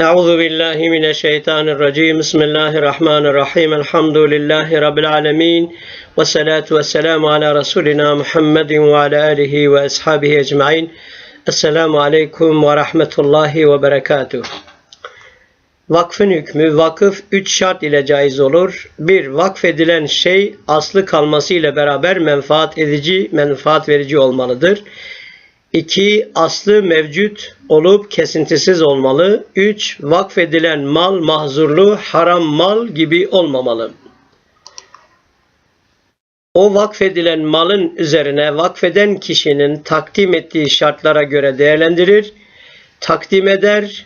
أعوذ بالله من الشيطان الرجيم بسم الله الرحمن الرحيم الحمد لله رب العالمين والصلاة والسلام على رسولنا محمد وعلى آله وأصحابه أجمعين السلام عليكم ورحمة الله وبركاته Vakfın hükmü vakıf üç şart ile caiz olur. Bir, vakfedilen şey aslı kalması ile beraber menfaat edici, menfaat verici olmalıdır. 2. Aslı mevcut olup kesintisiz olmalı. 3. Vakfedilen mal mahzurlu, haram mal gibi olmamalı. O vakfedilen malın üzerine vakfeden kişinin takdim ettiği şartlara göre değerlendirir, takdim eder.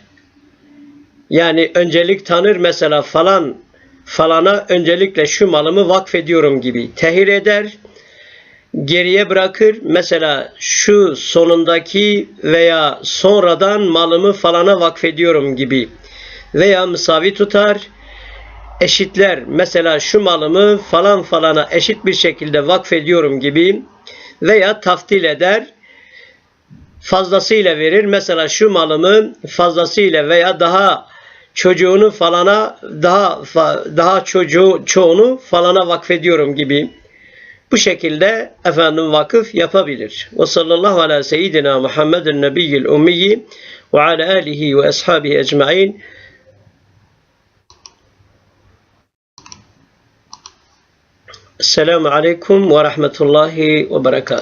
Yani öncelik tanır mesela falan falana öncelikle şu malımı vakfediyorum gibi tehir eder geriye bırakır. Mesela şu sonundaki veya sonradan malımı falana vakfediyorum gibi veya müsavi tutar eşitler. Mesela şu malımı falan falana eşit bir şekilde vakfediyorum gibi veya taftil eder fazlasıyla verir. Mesela şu malımı fazlasıyla veya daha çocuğunu falana daha daha çocuğu çoğunu falana vakfediyorum gibi bu şekilde efendim vakıf yapabilir. Ve sallallahu ala seyyidina Muhammedin nebiyyil ummiyi ve ala alihi ve ashabihi ecma'in. Esselamu aleyküm ve rahmetullahi ve berekatuhu.